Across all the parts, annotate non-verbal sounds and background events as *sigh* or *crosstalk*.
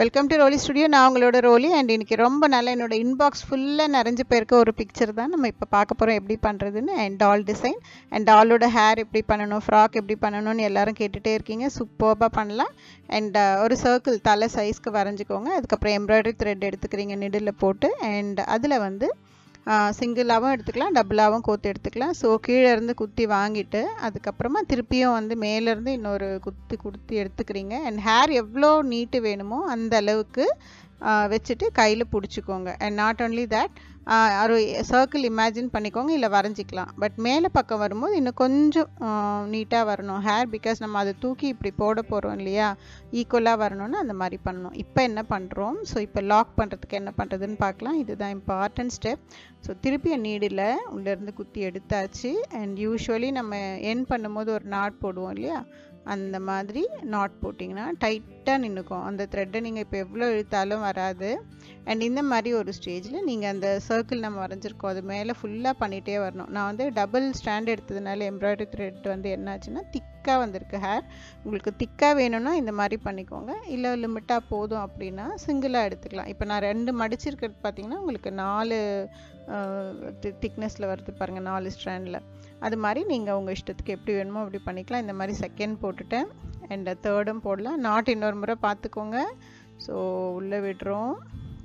Welcome to ரோலி studio நான் உங்களோட ரோலி and இன்னைக்கு ரொம்ப நல்லா என்னோட இன்பாக்ஸ் ஃபுல்லாக நிறைஞ்சு போயிருக்க ஒரு பிக்சர் தான். நம்ம இப்போ பார்க்க போகிறோம் எப்படி பண்ணுறதுன்னு அண்ட் டால் டிசைன் அண்ட் டாலோட ஹேர் எப்படி பண்ணணும் ஃப்ராக் எப்படி பண்ணணும்னு எல்லாரும் கேட்டுகிட்டே இருக்கீங்க. சூப்பராக பண்ணலாம். அண்ட் ஒரு சர்க்கிள் தலை சைஸ்க்கு வரைஞ்சிக்கோங்க. அதுக்கப்புறம் எம்ப்ராய்டரி த்ரெட் எடுத்துக்கிறீங்க நிடில் போட்டு. அண்ட் அதில் வந்து சிங்கிளாகவும் எடுத்துக்கலாம் டபுளாகவும் கோத்து எடுத்துக்கலாம். ஸோ கீழே இருந்து குத்தி வாங்கிட்டு அதுக்கப்புறமா திருப்பியும் வந்து மேலேருந்து இன்னொரு குத்தி குத்தி எடுத்துக்கிறீங்க. அண்ட் ஹேர் எவ்வளோ நீட்டு வேணுமோ அந்த அளவுக்கு வச்சுட்டு கையில் பிடிச்சிக்கோங்க. அண்ட் நாட் ஓன்லி தட் ஒரு சர்க்கிள் இமேஜின் பண்ணிக்கோங்க இல்லை வரைஞ்சிக்கலாம். பட் மேலே பக்கம் வரும்போது இன்னும் கொஞ்சம் நீட்டாக வரணும். ஹேர் பிகாஸ் நம்ம அதை தூக்கி இப்படி போட போகிறோம் இல்லையா? ஈக்குவலாக வரணும்னு அந்த மாதிரி பண்ணணும். இப்போ என்ன பண்ணுறோம் ஸோ இப்போ லாக் பண்ணுறதுக்கு என்ன பண்ணுறதுன்னு பார்க்கலாம். இதுதான் இம்பார்ட்டன்ட் ஸ்டெப் ஸோ திருப்பி நீடில் உள்ளேருந்து குத்தி எடுத்தாச்சு. அண்ட் யூஸ்வலி நம்ம என் பண்ணும்போது ஒரு நாட் போடுவோம் இல்லையா? அந்த மாதிரி நாட் போட்டிங்கன்னா டைட்டாக நின்றுக்கும் அந்த த்ரெட்டை நீங்கள் இப்போ எவ்வளோ இழுத்தாலும் வராது. அண்ட் இந்த மாதிரி ஒரு ஸ்டேஜில் நீங்கள் அந்த சர்க்கிள் நம்ம வரைஞ்சிருக்கோம். அது மேலே ஃபுல்லாக பண்ணிகிட்டே வரணும். நான் வந்து டபுள் ஸ்டாண்ட் எடுத்ததுனால எம்ப்ராய்டரி த்ரெட் வந்து என்னாச்சுன்னா திக் திக்காக வந்திருக்கு ஹேர் உங்களுக்கு திக்காக வேணும்னா இந்த மாதிரி பண்ணிக்கோங்க. இல்லை லிமிட்டாக போதும் அப்படின்னா சிங்கிளாக எடுத்துக்கலாம். இப்போ நான் ரெண்டு மடிச்சிருக்கிறது பார்த்தீங்கன்னா உங்களுக்கு நாலு திக்னஸில் வருது பாருங்கள் நாலு ஸ்ட்ராண்டில் அது மாதிரி நீங்கள் உங்கள் இஷ்டத்துக்கு எப்படி வேணுமோ அப்படி பண்ணிக்கலாம். இந்த மாதிரி செகண்ட் போட்டுட்டேன். அண்ட் தேர்டும் போடலாம். நாட் இன்னொரு முறை பார்த்துக்கோங்க. ஸோ உள்ளே விடுறோம்.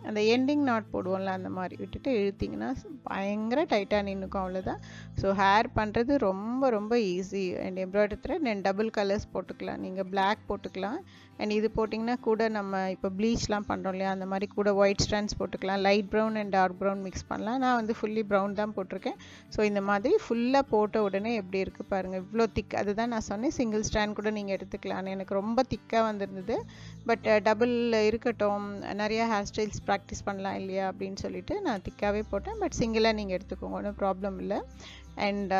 அந்த எண்டிங் நாட் போடுவோம்ல அந்த மாதிரி விட்டுட்டு இழுத்திங்கன்னா பயங்கர டைட்டாக நின்றுக்கும் அவ்வளோதான் ஸோ ஹேர் பண்ணுறது ரொம்ப ரொம்ப easy and embroidery thread and double colours போட்டுக்கலாம். நீங்கள் பிளாக் போட்டுக்கலாம். அண்ட் இது போட்டிங்கன்னா கூட நம்ம இப்போ ப்ளீச்லாம் பண்ணுறோம் இல்லையா அந்த மாதிரி கூட ஒயிட் ஸ்டாண்ட்ஸ் போட்டுக்கலாம். Light brown and dark brown mix பண்ணலாம். நான் வந்து ஃபுல்லி ப்ரௌன் தான் போட்டிருக்கேன். ஸோ இந்த மாதிரி ஃபுல்லாக போட்ட உடனே எப்படி இருக்குது பாருங்கள் இவ்வளோ திக் அதுதான் நான் சொன்னேன். சிங்கிள் ஸ்டாண்ட் கூட நீங்கள் எடுத்துக்கலாம் எனக்கு ரொம்ப திக்காக வந்திருந்தது. பட் டபுள் இருக்கட்டும். நிறையா ஹேர் ஸ்டைல்ஸ் ப்ராக்டிஸ் பண்ணலாம் இல்லையா அப்படின்னு சொல்லிட்டு நான் திக்காகவே போட்டேன். பட் சிங்கிளாக நீங்கள் எடுத்துக்கோங்க ஒன்றும் ப்ராப்ளம் இல்லை. அண்ட்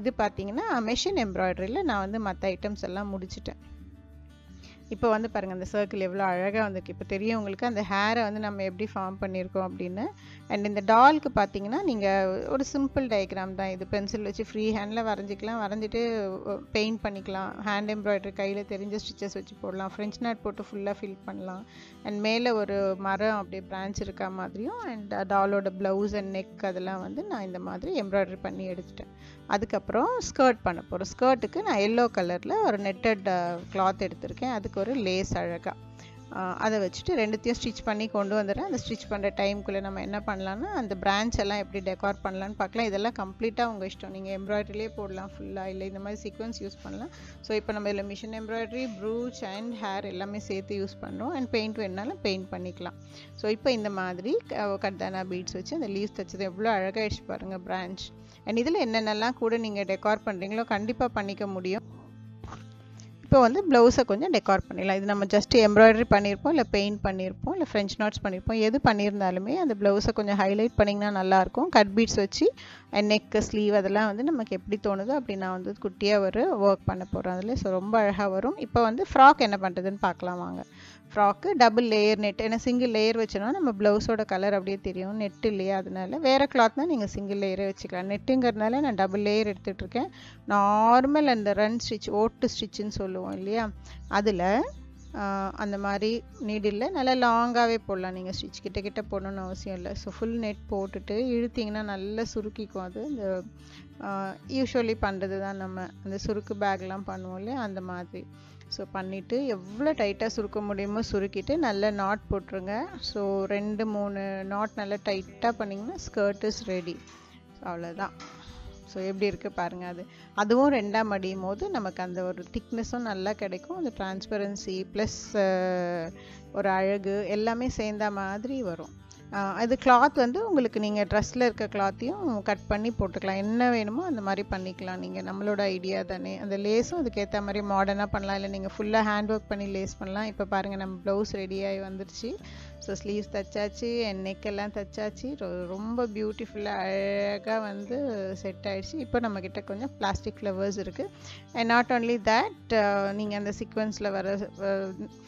இது பார்த்தீங்கன்னா மெஷின் எம்ப்ராய்டரியில் நான் வந்து மற்ற ஐட்டம்ஸ் எல்லாம் முடிச்சிட்டேன். இப்போ வந்து பாருங்கள் அந்த சர்க்கிள் எவ்வளோ அழகாக வந்திருக்கு. இப்போ தெரியும் உங்களுக்கு அந்த ஹேரை வந்து நம்ம எப்படி ஃபார்ம் பண்ணியிருக்கோம் அப்படின்னு. அண்ட் இந்த டால்க்கு பார்த்தீங்கன்னா நீங்கள் ஒரு சிம்பிள் டயக்ராம் தான். இது பென்சில் வச்சு ஃப்ரீ ஹேண்டில் வரைஞ்சிக்கலாம். வரைஞ்சிட்டு பெயிண்ட் பண்ணிக்கலாம். ஹேண்ட் எம்ப்ராய்டரி கையில் தெரிஞ்ச ஸ்டிச்சஸ் வச்சு போடலாம். ஃப்ரெஞ்ச் நாட் போட்டு ஃபுல்லாக ஃபில் பண்ணலாம். அண்ட் மேலே ஒரு மரம் அப்படியே பிரான்ச் இருக்கா மாதிரியும் அண்ட் டாலோட ப்ளவுஸ் அண்ட் நெக் அதெல்லாம் வந்து நான் இந்த மாதிரி எம்ப்ராய்டரி பண்ணி எடுத்துட்டேன். அதுக்கப்புறம் ஸ்கர்ட் பண்ண போகிறோம் ஸ்கர்ட்டுக்கு நான் எல்லோ கலரில் ஒரு நெட்டட் கிளாத் எடுத்திருக்கேன். அதுக்கு ஒரு லேஸ் அழகாக அதை வச்சுட்டு ரெண்டுத்தையும் ஸ்டிச் பண்ணி கொண்டு வந்துடுறேன். அந்த ஸ்டிச் பண்ணுற டைமுக்குள்ளே நம்ம என்ன பண்ணலான்னா அந்த பிரான்ச் எல்லாம் எப்படி டெக்கார் பண்ணலான்னு பார்க்கலாம். இதெல்லாம் கம்ப்ளீட்டாக உங்கள் இஷ்டம். நீங்கள் எம்ப்ராய்டரிலே போடலாம் ஃபுல்லாக இல்லை இந்த மாதிரி சீக்வன்ஸ் யூஸ் பண்ணலாம். ஸோ இப்போ நம்ம இதில் machine embroidery brooch and hair எல்லாமே சேர்த்து யூஸ் பண்ணுறோம் அண்ட் பெயிண்ட் வேணுனாலும் பெயிண்ட் பண்ணிக்கலாம். ஸோ இப்போ இந்த மாதிரி கட்தானா பீட்ஸ் வச்சு அந்த லீவ்ஸ் தைச்சது எவ்வளோ அழகாகிடுச்சு பாருங்கள் பிரான்ச் அண்ட் இதில் என்னென்னலாம் கூட நீங்கள் டெக்கார் பண்ணுறீங்களோ கண்டிப்பாக பண்ணிக்க முடியும். இப்போ வந்து ப்ளவுஸை கொஞ்சம் டெக்கார் பண்ணிடலாம். இது நம்ம ஜஸ்ட் எம்ப்ராய்டரி பண்ணியிருப்போம் இல்லை பெயிண்ட் பண்ணியிருப்போம் இல்லை ஃப்ரெஞ்ச் நாட்ஸ் பண்ணியிருப்போம். எது பண்ணியிருந்தாலுமே அந்த ப்ளவுஸை கொஞ்சம் ஹைலைட் பண்ணிங்கன்னா நல்லாயிருக்கும் கட் பீட்ஸ் வச்சு நெக்கு ஸ்லீவ் அதெல்லாம் வந்து நமக்கு எப்படி தோணுதோ அப்படி நான் வந்து குட்டியாக ஒரு ஒர்க் பண்ண போகிறேன் அதில் ஸோ ரொம்ப அழகாக வரும். இப்போ வந்து ஃப்ராக் என்ன பண்ணுறதுன்னு பார்க்கலாம் வாங்க. ஃப்ராக்கு டபுள் லேயர் நெட் ஏன்னா சிங்கிள் லேயர் வச்சோன்னா நம்ம ப்ளவுஸோட கலர் அப்படியே தெரியும். நெட் இல்லையா? அதனால வேறு கிளாத்னால் நீங்கள் சிங்கிள் லேயரே வச்சுக்கலாம். நெட்டுங்கிறதுனால நான் டபுள் லேயர் எடுத்துகிட்டு இருக்கேன். நார்மல் அந்த ரன் ஸ்டிச் ஓட்டு ஸ்டிச்சுன்னு சொல்லுவோம் இல்லையா? அதில் அந்த மாதிரி நீடில் நல்லா லாங்காகவே போடலாம். நீங்கள் ஸ்டிச் கிட்ட கிட்ட போடணும்னு அவசியம் இல்லை. ஸோ ஃபுல் நெட் போட்டுட்டு இழுத்திங்கன்னா நல்லா சுருக்கிக்கும் அது. இந்த யூஸ்வலி பண்ணுறது தான் நம்ம அந்த சுருக்கு பேக்லாம் பண்ணுவோம் இல்லையா? அந்த மாதிரி. ஸோ பண்ணிவிட்டு எவ்வளோ டைட்டாக சுருக்க முடியுமோ சுருக்கிட்டு நல்லா நாட் போட்டுருங்க. ஸோ ரெண்டு மூணு நாட் நல்லா டைட்டாக பண்ணிங்கன்னா ஸ்கர்ட் இஸ் ரெடி அவ்வளோதான் ஸோ எப்படி இருக்குது பாருங்கள் அது. அதுவும் ரெண்டாக மடியும் போது நமக்கு அந்த ஒரு திக்னஸும் நல்லா கிடைக்கும். அந்த டிரான்ஸ்பரன்சி ப்ளஸ் ஒரு அழகு எல்லாமே சேர்ந்த மாதிரி வரும். அது கிளாத் வந்து உங்களுக்கு நீங்கள் ட்ரெஸ்ஸில் இருக்க கிளாத்தையும் கட் பண்ணி போட்டுக்கலாம். என்ன வேணுமோ அந்த மாதிரி பண்ணிக்கலாம் நீங்கள் நம்மளோட ஐடியா தானே. அந்த லேஸும் அதுக்கேற்ற மாதிரி மாடர்னாக பண்ணலாம். இல்லை நீங்கள் ஃபுல்லாக ஹேண்ட் ஒர்க் பண்ணி லேஸ் பண்ணலாம். இப்போ பாருங்கள் நம்ம ப்ளவுஸ் ரெடியாகி வந்துருச்சு. ஸோ ஸ்லீவ்ஸ் தைச்சாச்சு என் நெக்கெல்லாம் தைச்சாச்சு ரொம்ப பியூட்டிஃபுல்லாக அழகாக வந்து செட் ஆகிடுச்சு இப்போ நம்மக்கிட்ட கொஞ்சம் பிளாஸ்டிக் ஃப்ளவர்ஸ் இருக்குது அண்ட் நாட் ஓன்லி தேட் நீங்கள் அந்த சீக்வன்ஸில் வர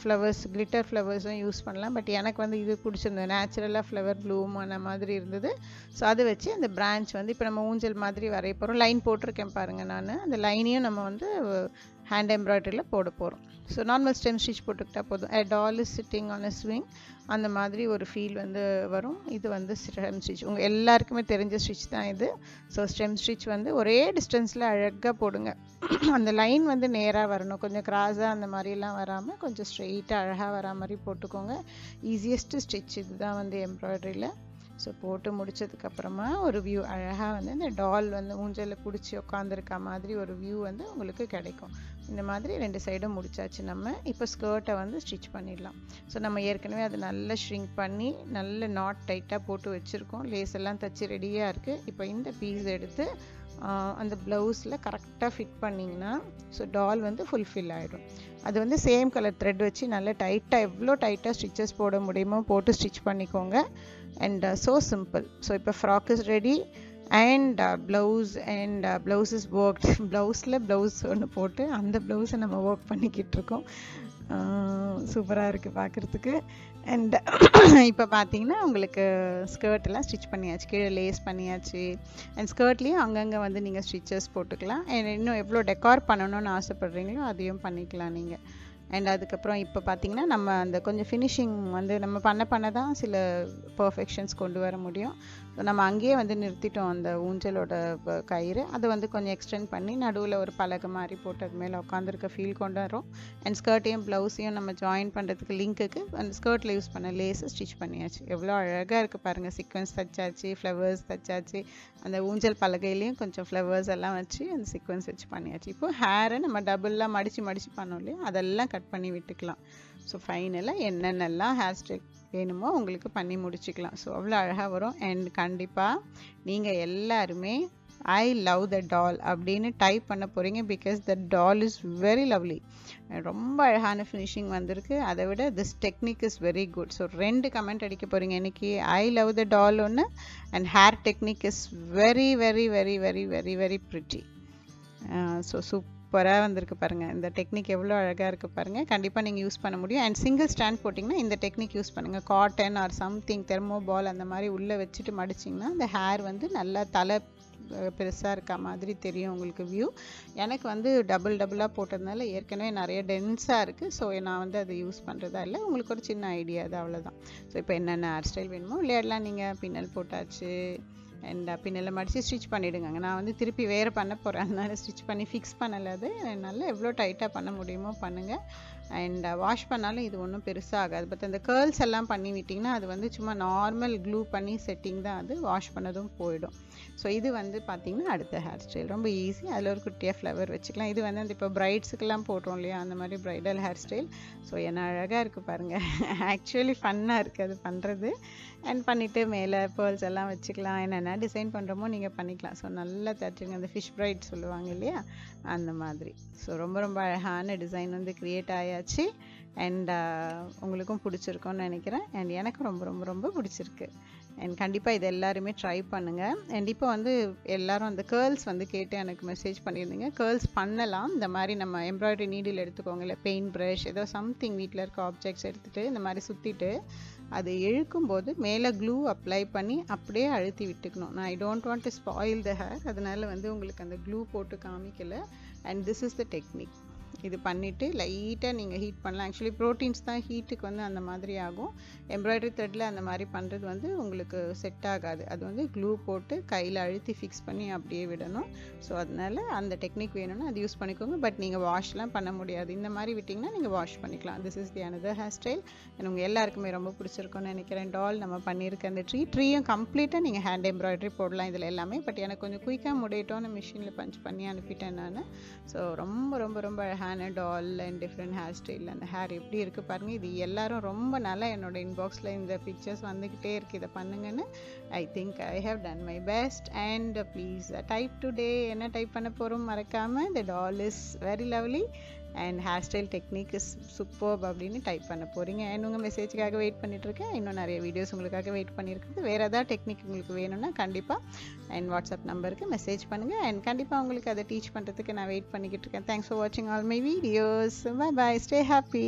ஃப்ளவர்ஸ் கிளிட்டர் ஃப்ளவர்ஸும் யூஸ் பண்ணலாம். பட் எனக்கு வந்து இது பிடிச்சிருந்தது. நேச்சுரலாக ஃப்ளவர் ப்ளூமான மாதிரி இருந்தது. ஸோ அதை வச்சு அந்த பிரான்ச் வந்து இப்போ நம்ம ஊஞ்சல் மாதிரி வரைய போகிறோம் லைன் போட்டிருக்கேன் பாருங்கள் நான். அந்த லைனையும் நம்ம வந்து ஹேண்ட் எம்ப்ராய்டரியில் போட போகிறோம் ஸோ நார்மல் ஸ்டெம் ஸ்டிச் போட்டுக்கிட்டா போதும். A doll is sitting on a swing அந்த மாதிரி ஒரு ஃபீல் வந்து வரும். இது வந்து ஸ்டெம் ஸ்டிச் உங்கள் எல்லாருக்குமே தெரிஞ்ச ஸ்டிச் தான் இது. ஸோ ஸ்டெம் ஸ்டிச் வந்து ஒரே டிஸ்டன்ஸில் அழகாக போடுங்க. அந்த லைன் வந்து நேராக வரணும். கொஞ்சம் கிராஸாக அந்த மாதிரிலாம் வராமல் கொஞ்சம் ஸ்ட்ரெயிட்டாக அழகாக வரா மாதிரி போட்டுக்கோங்க. ஈஸியஸ்ட்டு ஸ்டிச் இதுதான் வந்து எம்ப்ராய்டரியில் ஸோ போட்டு முடிச்சதுக்கப்புறமா ஒரு வியூ அழகாக வந்து இந்த டால் வந்து ஊஞ்சலில் பிடிச்சி உட்காந்துருக்க மாதிரி ஒரு வியூ வந்து உங்களுக்கு கிடைக்கும். இந்த மாதிரி ரெண்டு சைடும் முடிச்சாச்சு நம்ம. இப்போ ஸ்கர்ட்டை வந்து ஸ்டிச் பண்ணிடலாம். ஸோ நம்ம ஏற்கனவே அதை நல்லா ஷ்ரிங்க் பண்ணி நல்ல நாட் டைட்டாக போட்டு வச்சுருக்கோம். லேஸ் எல்லாம் தச்சு ரெடியாக இருக்குது இப்போ இந்த பீஸ் எடுத்து அந்த ப்ளவுஸில் கரெக்டாக ஃபிட் பண்ணிங்கன்னா ஸோ டால் வந்து ஃபுல்ஃபில் ஆகிடும் அது வந்து சேம் கலர் த்ரெட் வச்சு நல்லா டைட்டாக எவ்வளோ டைட்டாக ஸ்டிச்சஸ் போட முடியுமோ போட்டு ஸ்டிச் பண்ணிக்கோங்க. அண்ட் ஸோ சிம்பிள் ஸோ இப்போ frock is ready and blouse and blouses work ப்ளவுஸில் ப்ளவுஸ் ஒன்று போட்டு அந்த ப்ளவுஸை நம்ம ஒர்க் பண்ணிக்கிட்டு இருக்கோம். சூப்பராக இருக்குது பார்க்குறதுக்கு அண்ட் *clears throat* இப்போ பார்த்தீங்கன்னா உங்களுக்கு ஸ்கர்ட்டெல்லாம் ஸ்டிச் பண்ணியாச்சு கீழே லேஸ் பண்ணியாச்சு. அண்ட் ஸ்கர்ட்லேயும் அங்கங்கே வந்து நீங்கள் ஸ்டிச்சஸ் போட்டுக்கலாம். அண்ட் இன்னும் எவ்வளோ டெக்கார் பண்ணணும்னு ஆசைப்பட்றீங்களோ அதையும் பண்ணிக்கலாம் நீங்கள் அண்ட் அதுக்கப்புறம் இப்போ பார்த்தீங்கன்னா நம்ம அந்த கொஞ்சம் ஃபினிஷிங் வந்து நம்ம பண்ண பண்ண தான் சில பர்ஃபெக்ஷன்ஸ் கொண்டு வர முடியும். ஸோ நம்ம அங்கேயே வந்து நிறுத்திட்டோம் அந்த ஊஞ்சலோட கயிறு. அதை வந்து கொஞ்சம் எக்ஸ்டெண்ட் பண்ணி நடுவில் ஒரு பலகை மாதிரி போட்டு அது மேலே உட்காந்துருக்க ஃபீல் கொண்டு வரோம். அண்ட் ஸ்கர்ட்டையும் ப்ளவுஸையும் நம்ம ஜாயின் பண்ணுறதுக்கு லிங்க்குக்கு அந்த ஸ்கர்ட்டில் யூஸ் பண்ண லேஸை ஸ்டிச் பண்ணியாச்சு. எவ்வளோ அழகாக இருக்குது பாருங்கள் சீக்வன்ஸ் தச்சாச்சு ஃப்ளவர்ஸ் தச்சாச்சு. அந்த ஊஞ்சல் பலகையிலையும் கொஞ்சம் ஃப்ளவர்ஸ் எல்லாம் வச்சு அந்த சீக்வன்ஸ் வச்சு பண்ணியாச்சு. இப்போ ஹேரை நம்ம டபுளாக மடித்து மடித்து பண்ணோம் இல்லையா? அதெல்லாம் கட் பண்ணி விட்டுக்கலாம். ஸோ ஃபைனலாக என்னென்னலாம் ஹேர் ஸ்டைல் வேணுமோ உங்களுக்கு பண்ணி முடிச்சுக்கலாம். ஸோ அவ்வளோ அழகாக வரும். அண்ட் கண்டிப்பாக நீங்கள் எல்லாருமே ஐ லவ் த டால் அப்படின்னு டைப் பண்ண போகிறீங்க because the doll is very lovely ரொம்ப அழகான ஃபினிஷிங் வந்திருக்கு. அதை விட this technique is very good so ரெண்டு கமெண்ட் அடிக்க போகிறீங்க இன்றைக்கி ஐ லவ் த டால் ஒன்று and hair technique is very very very very very very pretty so சூப்பராக வந்திருக்கு பாருங்கள் இந்த டெக்னிக் எவ்வளோ அழகாக இருக்குது பாருங்கள் கண்டிப்பாக நீங்கள் யூஸ் பண்ண முடியும். அண்ட் சிங்கிள் ஸ்டாண்ட் போட்டிங்கன்னா இந்த டெக்னிக் யூஸ் பண்ணுங்கள் cotton or something thermo ball அந்த மாதிரி உள்ளே வச்சுட்டு மடிச்சிங்கன்னா அந்த ஹேர் வந்து நல்லா தலை பெருசாக இருக்க மாதிரி தெரியும் உங்களுக்கு வியூ எனக்கு வந்து டபுள் டபுளாக போட்டதுனால ஏற்கனவே நிறைய டென்ஸாக இருக்குது ஸோ நான் வந்து அதை யூஸ் பண்ணுறதா இல்லை. உங்களுக்கு ஒரு சின்ன ஐடியா அது அவ்வளோதான் ஸோ இப்போ என்னென்ன ஹேர் ஸ்டைல் வேணுமோ விளையாடலாம். நீங்கள் பின்னல் போட்டாச்சு அண்ட் uh, பின்னெல்லாம் மடித்து ஸ்டிச் பண்ணிவிடுங்க நான் வந்து திருப்பி வேறு பண்ண போகிறேன் அதனால் ஸ்டிச் பண்ணி ஃபிக்ஸ் பண்ணலை அது. நல்லா எவ்வளோ டைட்டாக பண்ண முடியுமோ பண்ணுங்கள் அண்ட் வாஷ் uh, பண்ணாலும் இது ஒன்றும் பெருசாக ஆகாது பட் அந்த கேர்ள்ஸ் எல்லாம் பண்ணி விட்டிங்கன்னா அது வந்து சும்மா நார்மல் க்ளூ பண்ணி செட்டிங் தான் அது வாஷ் பண்ணதும் போயிடும். ஸோ இது வந்து பார்த்திங்கன்னா அடுத்த ஹேர் ஸ்டைல் ரொம்ப ஈஸி அதில் ஒரு குட்டியாக ஃப்ளவர் வச்சுக்கலாம். இது வந்து அந்த இப்போ பிரைட்ஸுக்கெல்லாம் போடுறோம் இல்லையா? அந்த மாதிரி ப்ரைடல் ஹேர் ஸ்டைல் ஸோ என்ன அழகாக இருக்குது பாருங்கள் *laughs* ஆக்சுவலி ஃபன்னாக இருக்குது அது பண்ணுறது அண்ட் பண்ணிவிட்டு மேலே பேர்ல்ஸ் எல்லாம் வச்சுக்கலாம். என்னென்ன டிசைன் பண்ணுறோமோ நீங்கள் பண்ணிக்கலாம். ஸோ நல்லா தட்டுங்க அந்த ஃபிஷ் ப்ரைட் சொல்லுவாங்க இல்லையா? அந்த மாதிரி. ஸோ ரொம்ப ரொம்ப அழகான டிசைன் வந்து க்ரியேட் ஆகி ஆயாச்சு அண்ட் uh, உங்களுக்கும் பிடிச்சிருக்கும்னு நினைக்கிறேன். அண்ட் எனக்கும் ரொம்ப ரொம்ப ரொம்ப பிடிச்சிருக்கு. அண்ட் கண்டிப்பாக இது எல்லாருமே ட்ரை பண்ணுங்கள் அண்ட் இப்போ வந்து எல்லோரும் அந்த கேர்ள்ஸ் வந்து கேட்டு எனக்கு மெசேஜ் பண்ணியிருந்தீங்க. கேர்ள்ஸ் பண்ணலாம். இந்த மாதிரி நம்ம எம்ப்ராய்டரி நீடில் எடுத்துக்கோங்க. இல்லை பெயிண்ட் ப்ரஷ் ஏதோ சம்திங் வீட்டில் இருக்க ஆப்ஜெக்ட்ஸ் எடுத்துகிட்டு இந்த மாதிரி சுற்றிட்டு அது இழுக்கும்போது மேலே க்ளூ அப்ளை பண்ணி அப்படியே அழுத்தி விட்டுக்கணும். நான் I don't want to spoil the hair அதனால வந்து உங்களுக்கு அந்த க்ளூ போட்டு காமிக்கல. And this is the technique இது பண்ணிவிட்டு லைட்டாக நீங்கள் ஹீட் பண்ணலாம். ஆக்சுவலி ப்ரோட்டீன்ஸ் தான் ஹீட்டுக்கு வந்து அந்த மாதிரி ஆகும். எம்ப்ராய்டரி த்ரெட்டில் அந்த மாதிரி பண்ணுறது வந்து உங்களுக்கு செட் ஆகாது. அது வந்து க்ளூ போட்டு கையில் அழுத்தி ஃபிக்ஸ் பண்ணி அப்படியே விடணும். ஸோ அதனால் அந்த டெக்னிக் வேணும்னா அது யூஸ் பண்ணிக்கோங்க. பட் நீங்கள் வாஷ்லாம் பண்ண முடியாது. இந்த மாதிரி விட்டிங்கன்னா நீங்கள் வாஷ் பண்ணிக்கலாம். This is the another hair style உங்கள் எல்லாருக்குமே ரொம்ப பிடிச்சிருக்கும்னு நினைக்கிறேன். டால் நம்ம பண்ணியிருக்க அந்த ட்ரீ ட்ரீயும் கம்ப்ளீட்டாக நீங்கள் ஹேண்ட் எம்ப்ராய்டரி போடலாம் இதில் எல்லாமே. பட் எனக்கு கொஞ்சம் குயிக்காக முடியட்டோன்னு மிஷினில் பஞ்ச் பண்ணி அனுப்பிட்டேன் நான். ஸோ ரொம்ப ரொம்ப ரொம்ப அழகான doll and different hair style அந்த ஹேர் எப்படி இருக்குது பாருங்கள் இது எல்லாரும் ரொம்ப நல்லா என்னோட இன்பாக்ஸில் இந்த பிக்சர்ஸ் வந்துக்கிட்டே இருக்குது இதை பண்ணுங்கன்னு I think I have done my best and please type today என்ன டைப் பண்ண போகிறோம் மறக்காமல் the doll is very lovely and hair style technique is superb அப்படின்னு டைப் பண்ண போகிறீங்க அண்ட் உங்கள் மெசேஜுக்காக வெயிட் பண்ணிகிட்ருக்கேன் இன்னும் நிறைய வீடியோஸ் உங்களுக்காக வெயிட் பண்ணியிருக்குது. வேறு ஏதாவது டெக்னிக் உங்களுக்கு வேணும்னா கண்டிப்பாக அண்ட் வாட்ஸ்அப் நம்பருக்கு மெசேஜ் பண்ணுங்கள் அண்ட் கண்டிப்பாக உங்களுக்கு அதை டீச் பண்ணுறதுக்கு நான் வெயிட் பண்ணிக்கிட்டு இருக்கேன் தேங்க்ஸ் ஃபார் வாட்சிங் all my videos bye bye stay happy